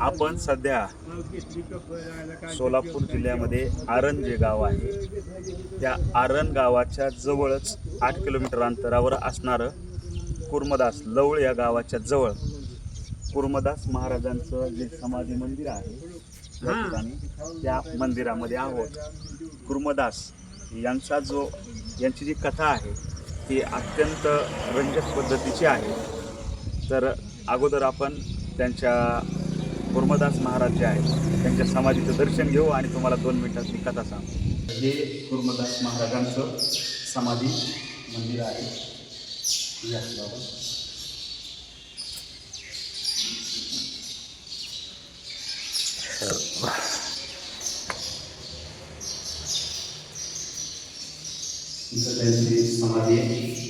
आपण सध्या सोलापूर जिल्ह्यामध्ये आरण जे गाव आहे त्या आरण गावाच्या जवळच आठ किलोमीटर अंतरावर असणारं कुर्मदास लवळ या गावाच्या जवळ कुर्मदास महाराजांचं जे समाधी मंदिर आहे त्या ठिकाणी त्या मंदिरामध्ये आहोत. कुर्मदास यांचा जो यांची जी कथा आहे ती अत्यंत रंजक पद्धतीची आहे. तर अगोदर आपण त्यांच्या कुर्मदास महाराज जे आहेत त्यांच्या समाधीचं दर्शन घेऊ आणि तुम्हाला दोन मिनिटात मी कथा सांगतो. हे कुर्मदास महाराजांचं समाधी मंदिर आहे. त्यांची समाधी आहे.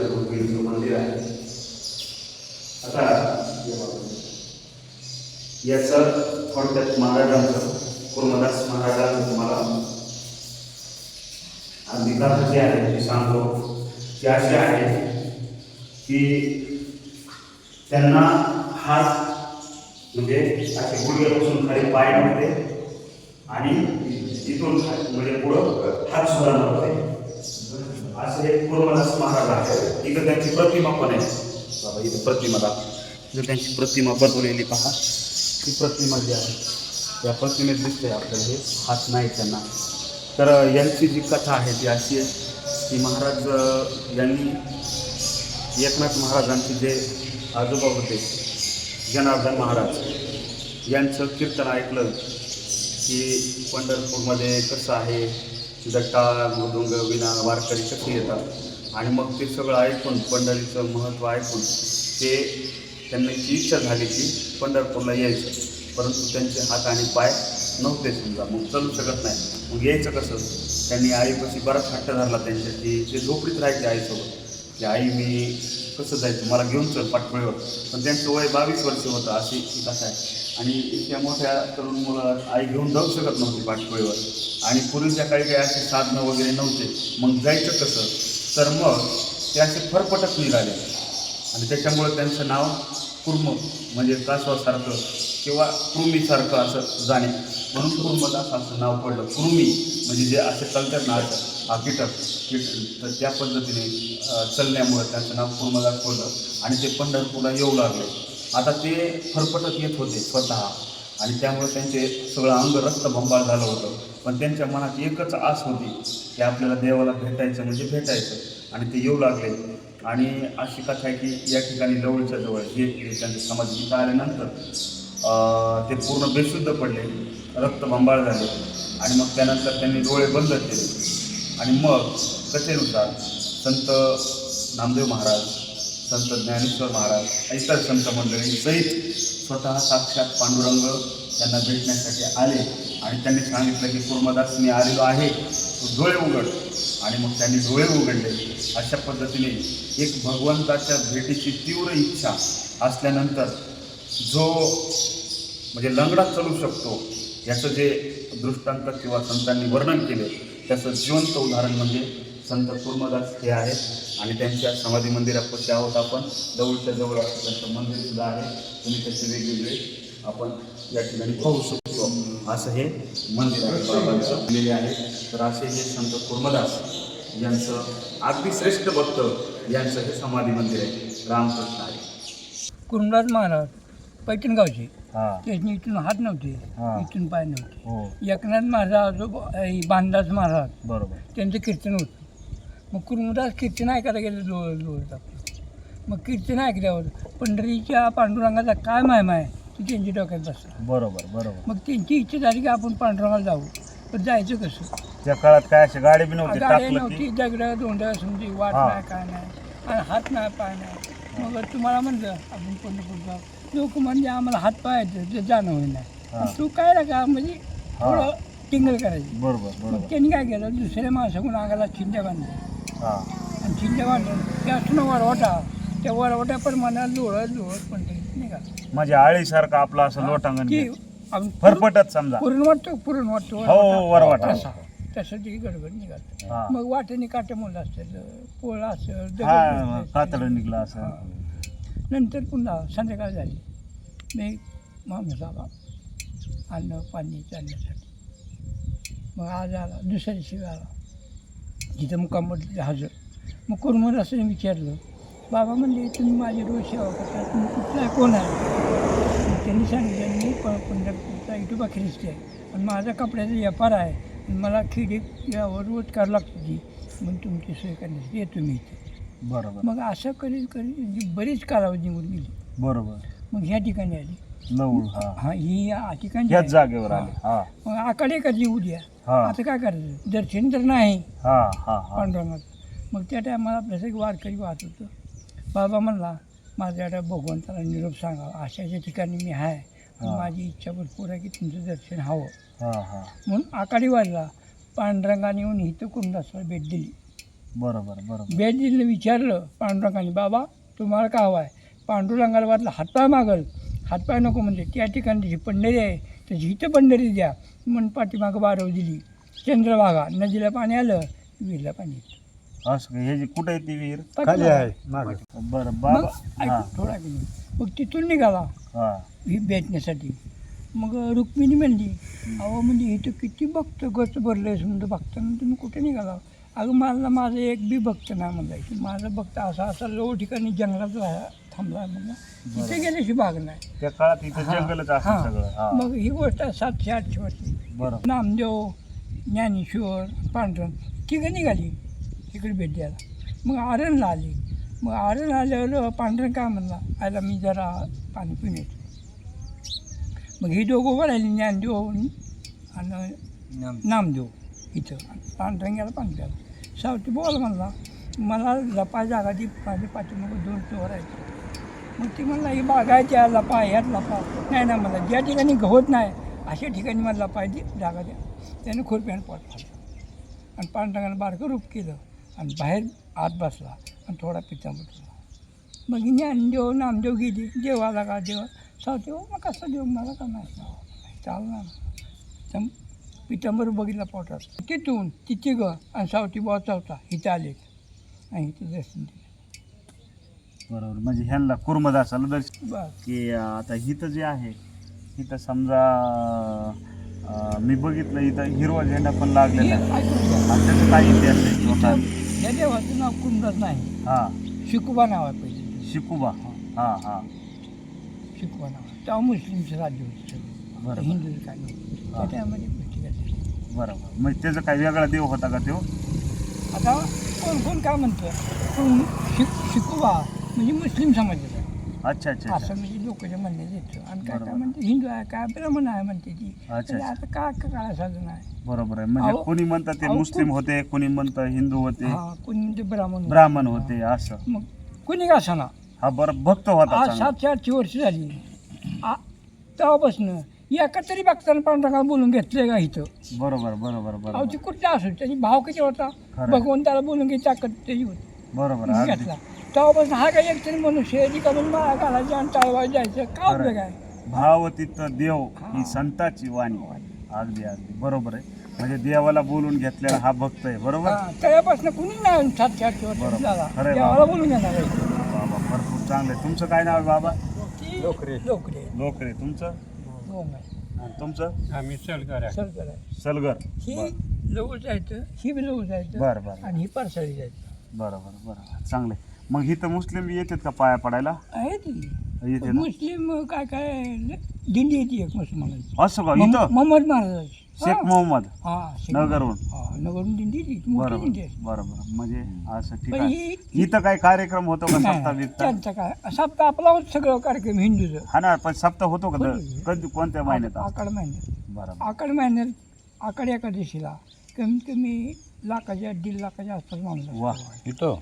त्या रुक्मिणीचं मंदिर आहे. आता हे याचं थोडक्यात महाराजांचं कुर्मदास महाराजांचं तुम्हाला अगदी जे आहे ते सांगतो. ते असे आहे की त्यांना हात म्हणजे असे गुडघ्यापासून खाली पाय नव्हते आणि इथून म्हणजे पुढं हात सुद्धा नव्हते. असे हे कुर्मदास महाराज आहे. इथं त्यांची प्रतिमा पण आहे. बाबा इथं प्रतिमा दाखव. इथं त्यांची प्रतिमा बनवलेली पहा. ती प्रतिमा जी आहे या प्रतिमेत दिसते आपल्याला हे. हात नाही त्यांना. तर यांची जी कथा आहे ती अशी आहे की महाराज यांनी एकनाथ महाराजांचे जे आजोबा होते जनार्दन महाराज यांचं कीर्तन ऐकलं की पंढरपूरमध्ये कसं आहे दट्टा मृदुंग विना वारकरी शक्ती येतात. आणि मग ते सगळं ऐकून पंढरीचं महत्त्व ऐकून ते त्यांची इच्छा झाली की पंढरपूरला यायचं. परंतु त्यांचे हात आणि पाय नव्हते समजा. मग चालू शकत नाही. मग यायचं कसं? त्यांनी आईपाशी बराच हट्ट धरला त्यांच्या की ते झोपडीत राहायचे आईसोबत. की आई मी कसं जायचं. मला घेऊन चल पाठपुळीवर पण त्यांचं वय बावीस वर्ष होतं अशी ही कथा आहे. आणि इतक्या मोठ्या तरुण मुलं आई घेऊन जाऊ शकत नव्हती पाठपुळीवर आणि पूर्वीच्या काळी काही असे साधनं वगैरे नव्हते. मग जायचं कसं? तर मग ते असे फरफटक निघाले. आणि त्याच्यामुळे त्यांचं नाव कुर्म म्हणजे कासवासारखं किंवा कृमीसारखं असं जाणे. म्हणून कुर्मदास असं नाव पडलं. कुरुमी म्हणजे जे असे चलतात ना हा कीटक कीट तर त्या पद्धतीने चलण्यामुळे त्यांचं नाव कुर्मदास पडलं. आणि ते पंढरपूरला येऊ लागले. आता ते फरफटत येत होते स्वतः. आणि त्यामुळे त्यांचे सगळं अंग रक्तभंबाळ झालं होतं. पण त्यांच्या मनात एकच आस होती की आपल्याला देवाला भेटायचं म्हणजे भेटायचं. आणि ते येऊ लागले. आणि अशी कथा आहे की या ठिकाणी जवळच्या जवळ हे त्यांचे समाज गीता आल्यानंतर ते पूर्ण बेशुद्ध पडले. रक्तभंबाळ झाले. आणि मग त्यानंतर त्यांनी डोळे बंद केले. आणि मग कथेनुसार संत नामदेव महाराज संत ज्ञानेश्वर महाराज इतर संत मंडळी सहित स्वतः साक्षात पांडुरंग त्यांना भेटण्यासाठी आले. आणि त्यांनी सांगितलं की कुर्मदास मी आलेलो आहे. तो डोळे उघड. आणि मग त्यांनी डोळे उघडले. अशा पद्धतीने एक भगवंताच्या भेटीची तीव्र इच्छा असल्यानंतर जो म्हणजे लंगडा चालू शकतो याचं जे दृष्टांत किंवा संतांनी वर्णन केलं त्याचं जिवंत उदाहरण म्हणजे संत कुर्मदास हे आहेत. आणि त्यांच्या समाधी मंदिरापाशी आहोत आपण. जवळच्या जवळ असं त्यांचं मंदिर सुद्धा आहे. तुम्ही त्याचे वेगवेगळे आपण या ठिकाणी पाहू शकतो. असं हे मंदिर आहे बाबांचं दिलेले आहे. तर असे हे संत कुर्मदास यांचं अगदी श्रेष्ठ भक्त यांचं हे समाधी मंदिर आहे. रामकृष्ण आहे. कुर्मदास महाराज पैठणगावचे. हां. त्याची इथून हात नव्हते. इथून पाय नव्हते. हो. एकनाथ महाराज बांधास महाराज बरोबर. त्यांचं कीर्तन होतं. मग कुरुमदास कीर्तन ऐकायला गेले लोळत आपलं मग कीर्तन ऐकल्यावर पंढरीच्या पांडुरंगाचा काय महिमा आहे ती त्यांच्या डोक्यात बसला. बरोबर बरोबर. मग त्यांची इच्छा झाली की आपण पांडुरंगाला जाऊ. पण जायचं कसं? त्या काळात काय अशी गाडी बी नव्हती टाकलं नव्हती दगडं दोंड समजी वाट हा. नाही काय नाही. आणि हात नाही पाय नाही. मग तुम्हाला म्हणलं आपण पंढरपूर जाऊ. लोक म्हणजे आम्हाला हात पायाचं ते जाणं होईल हा. नाही तू काय लागा म्हणजे थोडं टिंगल करायची. बरोबर मग त्यांनी काय केलं? दुसऱ्या माणसाकडून अंगाला चिंध्या बांधल्या. हा. आणि चिंध्या बांधून त्या असतो ना वरवटा. त्या वरवट्याप्रमाणे लोळत लोळत पण निघाला. म्हणजे आळीसारखं आपलं असं लोटांगण की फरफटत समजा. पुरण वाटतो पुरण वाटतो. हो वरवाटा. तसा. ती गडबड निघालं. मग वाटेने काटे मुलं असेल पोळा असेल असेल. कातड निघलं असं हा. नंतर पुन्हा संध्याकाळ झाली. मी माणूस आला अन्न पाणी चालण्यासाठी. मग आज आला दुसऱ्या दिवशी आला. तिथं मुकाममध्ये हजर. मग कुरमर असं विचारलं बाबा म्हणले तुम्ही माझी रोज सेवा करता तुम्ही कुठला कोण आहे? त्यांनी सांगितलं मी प पंढरपूरचा इटोबा ख्रिस्ती आहे. आणि माझा कपड्याचा व्यापार आहे. मला खेडे यावर रोज करावं मग तुमची सोय करण्यासाठी येतो मी इथे. बरोबर. मग असं करीत करीत जी बरीच कालावधी निघून गेली. बरोबर. मग ह्या ठिकाणी आली. हा. हा ही या ठिकाणी ह्याच. जागेवर. आले हा. मग आकडे कधी उद्या. हा. आता काय करायचं? दर्शन तर नाही. हा हा हा. पांडुरंगात मग त्या टायमाला एक वारकरी वाहत होतं. बाबा म्हणला माझ्या भगवंताला निरोप सांगावा. अशाच्या ठिकाणी मी आहे. आणि हा. माझी इच्छा भरपूर आहे की तुमचं दर्शन हवं हा हा. म्हणून आकाडी वाढला पांडुरंगाने येऊन इथं कुंडासला भेट दिली. बरोबर बरोबर. दिलं विचारलं पांडुरंगाने बाबा तुम्हाला का हवं आहे पांडुरंगाला वाटलं हातपाय मागल. हातपाय नको म्हणजे त्या ठिकाणी जी पंढरी आहे त्याची इथं पंढरी द्या. म्हणून पाठीमागं बारव दिली. चंद्रभागा नदीला पाणी आलं विहिरीला पाणी येतं. असं का? हे जे कुठे आहे ती विहीर? पाठीमागं. बरं मग. बाबा ऐक हा. थोडा की. मग तिथून निघाला हा. ही भेटण्यासाठी. मग रुक्मिणी म्हणली अहो म्हणजे इथं किती भक्त गच भरलं आहे म्हणतो भक्तांना तुम्ही कुठे निघाला? अगं मला माझं एक बी भक्त नाही म्हणलं माझा भक्त असा असा लो ठिकाणी जंगलात राहा थांबला म्हणलं. तिथे गेल्याशी भाग नाही. त्या काळात इथं हा. जंगलच हा. असं सगळं. हा. मग ही गोष्ट आहे सातशे आठशे वर्षी. नामदेव ज्ञानेश्वर पांढरं तिघं निघाली इकडे भेट द्यायला. मग आरणला आली. मग आरण आल्यावर पांढरं काय म्हणला आयला मी जरा पाणी पिऊन येतो. मग ही दोघं उभं राहिली ज्ञानदेव आणि नामदेव. इथं. पांढरं गेला पाणी प्यायला. सावती बोल म्हणला मला लपा जागा ती माझ्या पाठीमागं दोन चोर आहेत. मग ती म्हणला ही बागायच्या लपा ह्यात लपा. नाही ना मला ज्या ठिकाणी गवत नाही अशा ठिकाणी मला लपा दी जागा द्या. त्याने खुरप्यानं पोट खाल्लं. आणि पांढरंगानं बारकं रूप केलं आणि बाहेर आत बसला आणि थोडा पिता बसला मग ज्ञानदेव नामदेव गेली. देवाला का देव. सावते मग कसं देव मला का नाही चालणार. तर पितांबर बघितला पोटात. तिथून तिथे ग? आणि सावती बाचा होता इथं आले आणि इथं दर्शन दिलं. बरोबर. म्हणजे ह्यांना कुर्मदासाला दर्शन बस. की आता हिथं जे आहे इथं समजा अं, मी बघितलं इथं हिरवा झेंडा पण हे लागलेला आहे. ऐकून घ्या. आणि त्याचं काही इतिहास आहे? किंवा इथं काय या देवाचं नाव कुंडच नाही. हा. शिकुबा नाव आहे पहिले. शिकुबा. हा. हा शिकुबा नाव आहे. तेव्हा मुस्लिमचं राज्य होतं सगळं. बरोबर. हिंदूचं काय नव्हतं त्या टायमामध्ये गोष्टी घडल्या. बरोबर. म्हणजे त्याचा काही वेगळा देव होता का तो? आता कोण कोण काय म्हणतं? कोण शिक शिकुबा म्हणजे मुस्लिम समाजाचा. आहे. अच्छा अच्छा. असं म्हणजे लोकांच्या म्हणण्यात येतं. आणि काय काय बरोबर. म्हणते? हिंदू आहे काय ब्राह्मण आहे म्हणते ती. अच्छा, अच्छा. आता काय काळा साधन आहे? बरोबर आहे. म्हणजे अहो, कोणी म्हणतात ते अहो, मुस्लिम होते कोणी म्हणतं हिंदू होते. हा कोणी म्हणते ब्राह्मण. ब्राह्मण होते असं. मग कोणी का असना हा बरं. भक्त होता आज चांगला. सातशे आठशे वर्ष झाली. आ- तेव्हापासून एका तरी भक्तानं पांढरा बोलून घेतलंय का इथं? बरोबर बरोबर अहो बरोबर ती कुठला असो त्याची भाव किती होता? खरं. भगवंताला बोलून घ्यायची ताकद त्याची होती. बरोबर अगदी. घेतला. तेव्हापासून हा काही एक तरी मनुष्य आहे, जी करून माळा घालायची आणि टाळवा जायचं का. उपयोग आहे भाव तिथं देव हा. संताची वाणी. अगदी अगदी. बरोबर आहे. म्हणजे देवाला बोलून घेतलेला हा भक्त आहे बरोबर? हा, तेव्हापासून कुणी नाही बरोबर. झाला. खरं आहे देवाला बाबा. बोलून घेणार आहे. बाबा भरपूर चांगलं आहे. तुमचं काय नाव आहे बाबा? लोकरे. लोकरे. लोकरे. तुमचं? गोंग आहे. आणि तुमचं? आम्ही सलकार आहे. सरकार आहे. सलगर. ही बरं. लवू जायचं ही बी लवू जायचं बरं बरं. आणि ही पारसाळी जायचं. बरोबर बरोबर चांगलं आहे. मग इथं मुस्लिम येतात का पाया पडायला? आहे ती येते ना. मुस्लिम काय काय दिंडी येते एक मुसलमानाची. असं का? इथं? मोहम्मद महाराजाची. शेख मोहम्मद हा शेख नगरहून. हा नगरहून दिंडी मोठी बरोबर दिंडी आहे. बरोबर. म्हणजे असं ठीक पण आहे. ही इथं काय कार्यक्रम होतो का नाही, सप्ताह त्यांचं काय? सप्ताह आपला होत सगळं कार्यक्रम हिंदूचं. हा ना पण सप्ताह होतो का? दर- होतो. कधी कोणत्या महिन्यात असतो? आकड महिन्यात. बरोबर. आकड महिन्यात आकड एकादशीला कमीत कमी लाखाच्या दीड लाखाच्या आसपास माणूस वा. इथं?